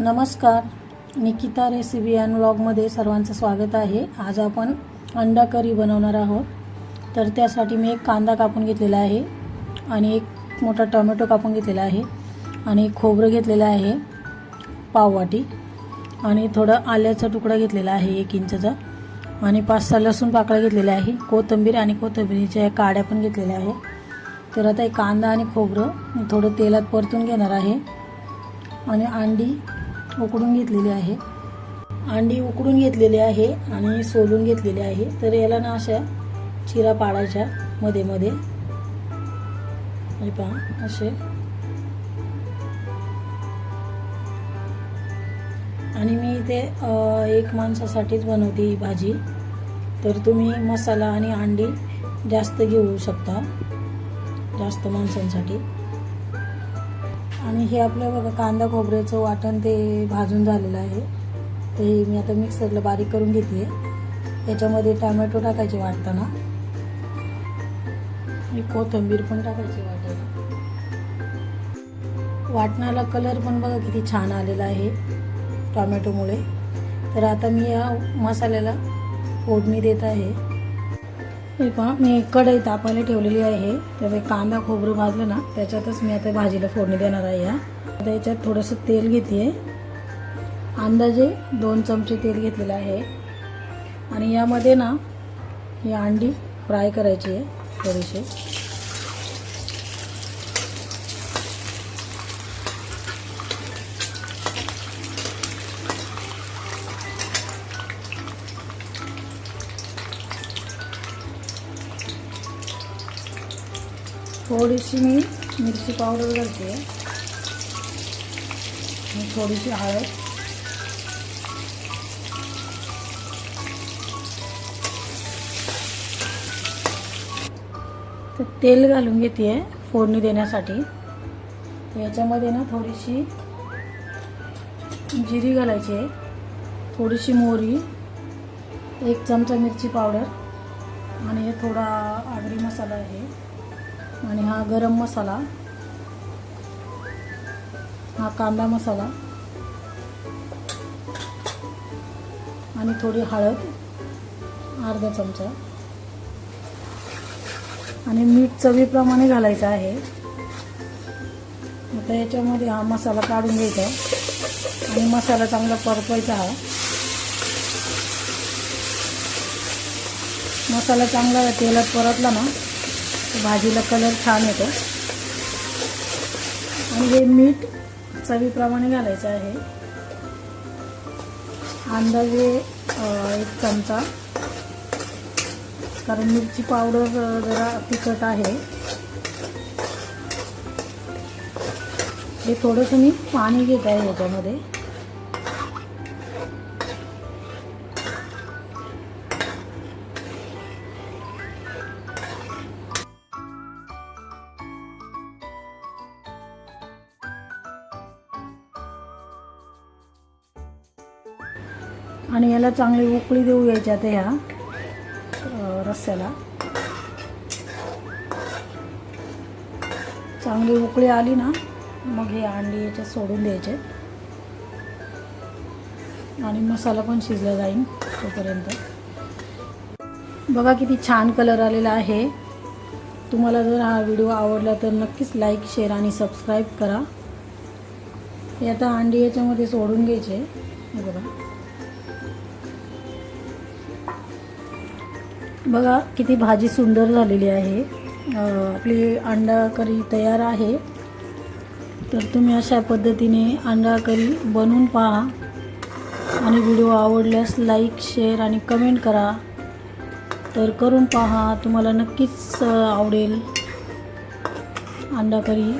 नमस्कार. Nikita recipe and व्लॉगमध्ये सर्वांचं स्वागत आहे. आज आपण अंडा करी बनवणार आहोत. तर त्यासाठी मी एक कांदा कापून घेतलेला आहे आणि एक मोठा टोमॅटो कापून घेतलेला आहे आणि खोबरं घेतलेलं आहे पाववाटी. आणि थोडं आल्याचा तुकडा घेतलेला आहे एक इंचचा. आणि पाच सहा लसूण पाकळ्या घेतलेल्या आहे कोथिंबीर आणि कोथिंबीरच्या काड्या पण घेतलेल्या आहे. तर आता एक कांदा आणि खोबरं थोडं तेलात परतून घेणार आहे. आणि अंडी उकडून घेतलेली आहे. अंडी उकडून घेतलेली आहे आणि सोलून घेतलेली आहे. तर याला ना अशा चिरा पाडायच्या मध्ये मध्ये. हे पहा असे. आणि मी इथे एक माणसासाठीच बनवते ही भाजी. तर तुम्ही मसाला आणि अंडी जास्त घेऊ शकता. जास्त माणसांसाठी. आणि हे आपलं बघा कांदा खोबऱ्याचं वाटण ते भाजून झालेलं आहे. ते मी आता मिक्सरला बारीक करून घेते. याच्यामध्ये टॅमॅटो टाकायचे वाटताना. आणि कोथिंबीर पण टाकायची वाटायला वाटणाला कलर पण बघा किती छान आलेला आहे टोमॅटोमुळे. तर आता मी या मसाल्याला फोडणी देत आहे. हे पहा मी कढई तापायला ठेवलेली आहे. त्याचा कांदा खोबरं भाजलं ना त्याच्यातच मी आता भाजीला फोडणी देणार आहे या. आता याच्यात थोडंसं तेल घेते अंदाजे दोन चमचे तेल घेतलेलं आहे. आणि यामध्ये ना ही अंडी फ्राय करायची आहे थोडीशी. थोडीशी मी मिरची पावडर घालते. थोडीशी हळद. तर तेल घालून घेते फोडणी देण्यासाठी. याच्यामध्ये ना थोडीशी जिरी घालायची आहे. थोडीशी मोहरी एक चमचा मिरची पावडर आणि हे थोडा आगरी मसाला आहे. आणि हा गरम मसाला हा कांदा मसाला आणि थोडी हळद अर्धा चमचा. आणि मीठ चवीप्रमाणे घालायचं आहे. आता याच्यामध्ये हा मसाला काढून घ्यायचा. आणि मसाला चांगला परतवायचा हा. मसाला चांगला तेलात परतला ना भाजीला कलर छान येतो. आणि हे मीठ चवीप्रमाणे घालायचं आहे. अंदाजे एक चमचा. कारण मिरची पावडर जरा तिखट आहे. हे थोडंसं मी पाणी घेत आहे याच्यामध्ये आणि याला चांगली उकळी देऊ यायच्या आता ह्या रस्स्याला. चांगली उकळी आली ना मग हे अंडी याच्यात सोडून द्यायचे. आणि मसाला पण शिजला जाईल तोपर्यंत. बघा किती छान कलर आलेला आहे. तुम्हाला जर हा व्हिडिओ आवडला तर नक्कीच लाईक शेअर आणि सबस्क्राईब करा. हे आता अंडी याच्यामध्ये सोडून घ्यायचे. बघा. बघा किती भाजी सुंदर झालेली आहे. आपली अंडा करी तयार आहे. तर तुम्ही अशा पद्धतीने अंडा करी बनवून पहा. आणि व्हिडिओ आवडल्यास लाईक शेअर आणि कमेंट करा. तर करून पहा तुम्हाला नक्कीच आवडेल. अंडा करी